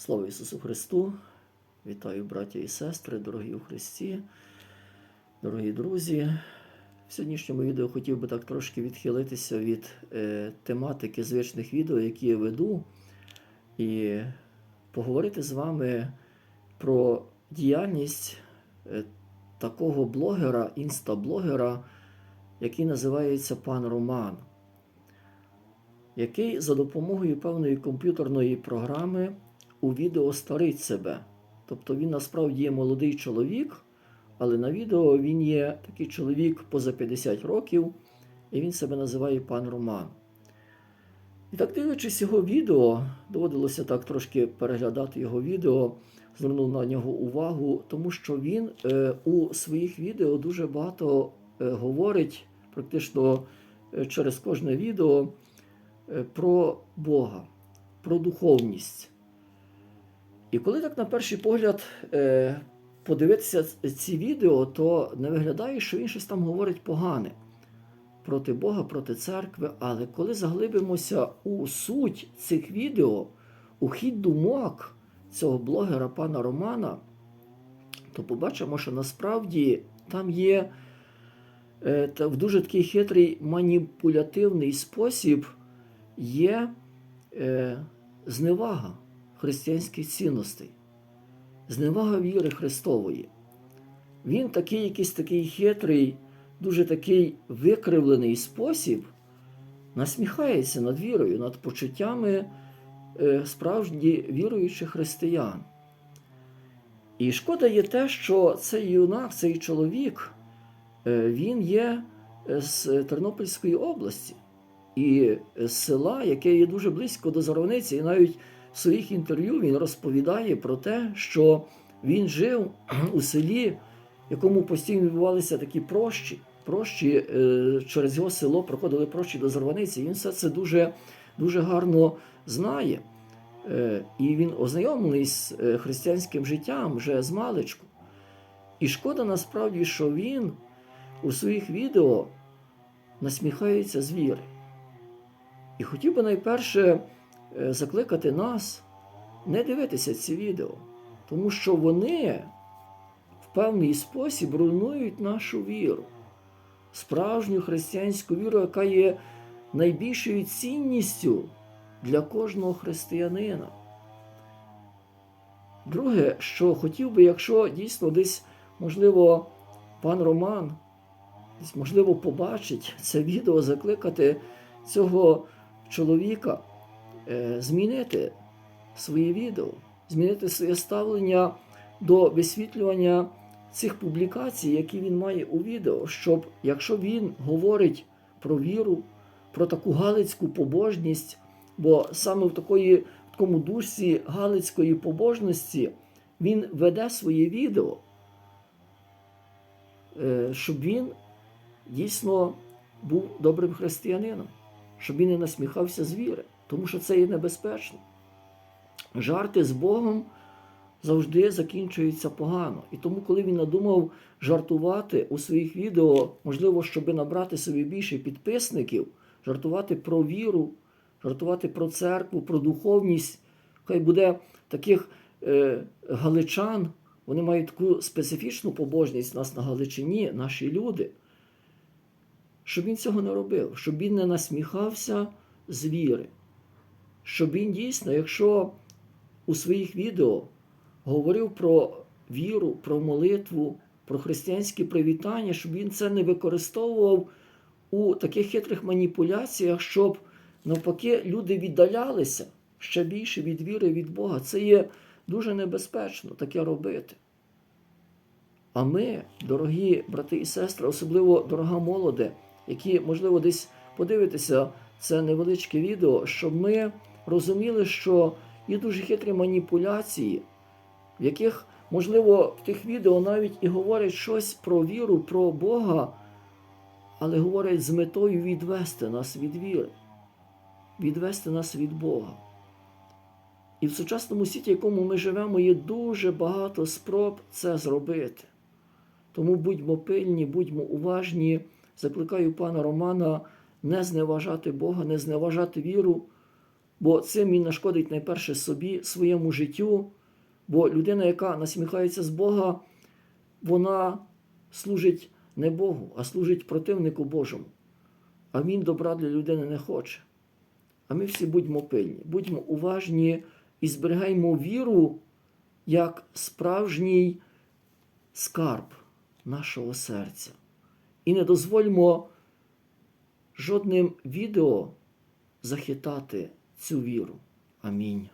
Слава Ісусу Христу! Вітаю, браття і сестри, дорогі у Христі, дорогі друзі. В сьогоднішньому відео хотів би так трошки відхилитися від е, тематики звичних відео, які я веду, і поговорити з вами про діяльність е, такого блогера, інстаблогера, який називається пан Роман який за допомогою певної комп'ютерної програми у відео старить себе. Тобто він насправді є молодий чоловік, але на відео він є такий чоловік поза 50 років, і він себе називає пан Роман. І так дивлячись його відео, доводилося так трошки переглядати його відео, звернув на нього увагу, тому що він е, у своїх відео дуже багато е, говорить, практично е, через кожне відео е, про Бога, про духовність. І коли так на перший погляд е, подивитися ці відео, то не виглядає, що він щось там говорить погане проти Бога, проти церкви. Але коли заглибимося у суть цих відео, у хід думок цього блогера пана Романа, то побачимо, що насправді там є е, в дуже такий хитрий маніпулятивний спосіб є е, зневага християнських цінностей, зневага віри Христової. Він такий якийсь такий хитрий, дуже такий викривлений спосіб насміхається над вірою, над почуттями е, справжні віруючих християн. І шкода є те, що цей юнак, цей чоловік, е, він є з Тернопільської області і з села, яке є дуже близько до Заровниці, і навіть в своїх інтерв'ю він розповідає про те, що він жив у селі, в якому постійно відбувалися такі прощі. Прощі е, через його село проходили прощі до Зарваниці. Він все це дуже, дуже гарно знає. Е, І він ознайомлений з е, християнським життям вже з маличку. І шкода насправді, що він у своїх відео насміхається з віри. І хотів би найперше закликати нас не дивитися ці відео, тому що вони в певний спосіб руйнують нашу віру, справжню християнську віру, яка є найбільшою цінністю для кожного християнина. Друге, що хотів би, якщо дійсно десь, можливо, пан Роман, десь, можливо, побачить це відео, закликати цього чоловіка е, змінити своє відео, змінити своє ставлення до висвітлювання цих публікацій, які він має у відео, щоб якщо він говорить про віру, про таку галицьку побожність, бо саме в такої, в такому душі галицької побожності він веде своє відео, е, щоб він дійсно був добрим християнином щоб він не насміхався з віри, тому що це є небезпечно. Жарти з Богом завжди закінчуються погано. І тому, коли він надумав жартувати у своїх відео, можливо, щоб набрати собі більше підписників, жартувати про віру, жартувати про церкву, про духовність, хай буде таких е, галичан, вони мають таку специфічну побожність нас на Галичині, наші люди щоб він цього не робив, щоб він не насміхався з віри. Щоб він дійсно, якщо у своїх відео говорив про віру, про молитву, про християнські привітання, щоб він це не використовував у таких хитрих маніпуляціях, щоб навпаки люди віддалялися ще більше від віри від Бога. Це є дуже небезпечно таке робити. А ми, дорогі брати і сестри, особливо дорога молоде, які, можливо, десь подивитися це невеличке відео, щоб ми розуміли, що є дуже хитрі маніпуляції, в яких, можливо, в тих відео навіть і говорять щось про віру, про Бога, але говорять з метою відвести нас від віри, відвести нас від Бога. І в сучасному світі, в якому ми живемо, є дуже багато спроб це зробити. Тому будьмо пильні, будьмо уважні. Закликаю пана Романа не зневажати Бога, не зневажати віру, бо цим він нашкодить найперше собі, своєму життю. Бо людина, яка насміхається з Бога, вона служить не Богу, а служить противнику Божому. А він добра для людини не хоче. А ми всі будьмо пильні, будьмо уважні і зберігаймо віру як справжній скарб нашого серця. І не дозвольмо жодним відео захитати цю віру. Амінь.